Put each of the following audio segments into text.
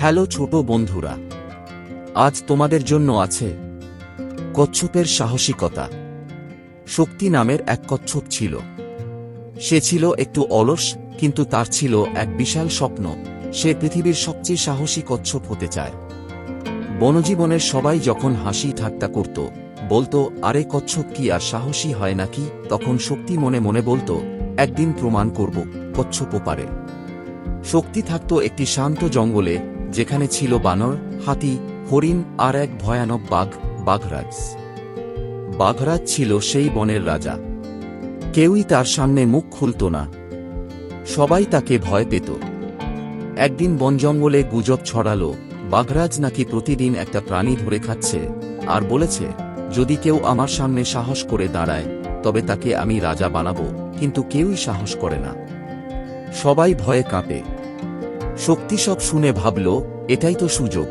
Hello ছোট বন্ধুরা। আজ তোমাদের জন্য আছে কচ্ছপের সাহসিকতা। শক্তি নামের এক কচ্ছপ ছিল। সে ছিল একটু অলস, কিন্তু তার ছিল এক বিশাল স্বপ্ন। সে পৃথিবীর সবচেয়ে সাহসী কচ্ছপ হতে চায়। বনজীবনের সবাই যখন হাসি ঠাট্টা করত, বলতো, আরে কচ্ছপ, কি আর সাহসী হয় নাকি? তখন শক্তি মনে মনে বলতো, একদিন প্রমাণ করব কচ্ছপও পারে। শক্তি থাকত একটি শান্ত জঙ্গলে যেখানে ছিল বানর, হাতি, হরিণ আর এক ভয়ানক বাঘ, বাঘরাজ। বাঘরাজ ছিল সেই বনের রাজা। কেউই তার সামনে মুখ খুলত না। সবাই তাকে ভয় পেত। একদিন বন জঙ্গলে গুজব ছড়ালো, বাঘরাজ নাকি প্রতিদিন একটা প্রাণী ধরে খাচ্ছে আর বলেছে, যদি কেউ আমার সামনে সাহস করে দাঁড়ায়, তবে তাকে আমি রাজা বানাবো, কিন্তু কেউই সাহস করে না। সবাই ভয়ে কাঁপে। শক্তি সব শুনে ভাবল, এটাই তো সুযোগ।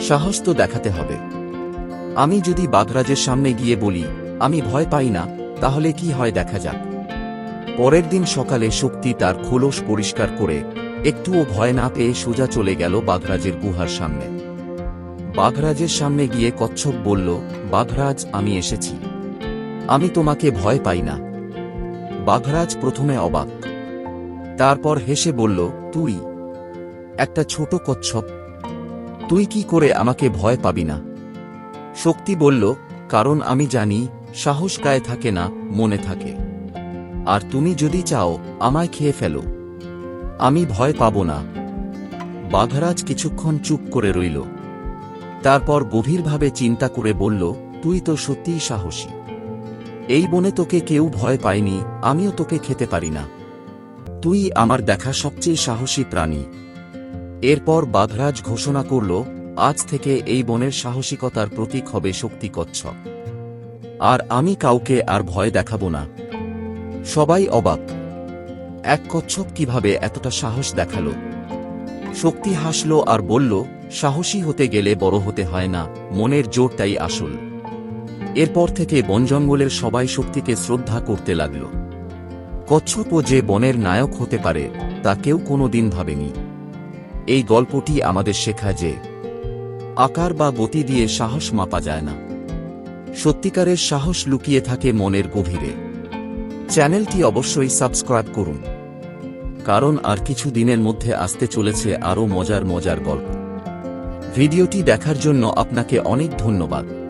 সাহস তো দেখাতে হবে। আমি যদি বাঘরাজের সামনে গিয়ে বলি, আমি ভয় পাই না, তাহলে কি হয় দেখা যাক। পরের দিন সকালে শক্তি তার খোলস পরিষ্কার করে একটুও ভয় না পেয়ে সোজা চলে গেল বাঘরাজের গুহার সামনে। বাঘরাজের সামনে গিয়ে কচ্ছপ বলল বাঘরাজ আমি এসেছি। আমি তোমাকে ভয় পাই না। বাঘরাজ প্রথমে অবাক। তারপর হেসে বলল, তুই একটা ছোট কচ্ছপ। তুই কি করে আমাকে ভয় পাবি না? শক্তি বলল, কারণ আমি জানি, সাহস গায়ে থাকে না, মনে থাকে। আর তুমি যদি চাও, আমায় খেয়ে ফেলো। আমি ভয় পাব না। বাঘরাজ কিছুক্ষণ চুপ করে রইল। তারপর গভীরভাবে চিন্তা করে বলল, তুই তো সত্যিই সাহসী। এই বনে তোকে কেউ ভয় পায়নি, আমিও তোকে খেতে পারি না। তুই আমার দেখা সবচেয়ে সাহসী প্রাণী। এরপর বাঘরাজ ঘোষণা করল, আজ থেকে এই বনের সাহসিকতার প্রতীক হবে শক্তি কচ্ছপ আর আমি কাউকে আর ভয় দেখাব না। সবাই অবাক। এক কচ্ছপ কীভাবে এতটা সাহস দেখাল? শক্তি হাসল আর বলল, সাহসী হতে গেলে বড় হতে হয় না, মনের জোরটাই আসল। এরপর থেকে বনজঙ্গলের সবাই শক্তিকে শ্রদ্ধা করতে লাগল। কচ্ছপও যে বনের নায়ক হতে পারে, তা কেউ কোনো দিন ভাবেনি। এই গল্পটি আমাদের শেখায় যে আকার বা গতি দিয়ে সাহস মাপা যায় না। সত্যিকারের সাহস লুকিয়ে থাকে মনের গভীরে। চ্যানেলটি অবশ্যই সাবস্ক্রাইব করুন। কারণ আর কিছু দিনের মধ্যে আসতে চলেছে আরও মজার মজার গল্প। ভিডিওটি দেখার জন্য আপনাকে অনেক ধন্যবাদ।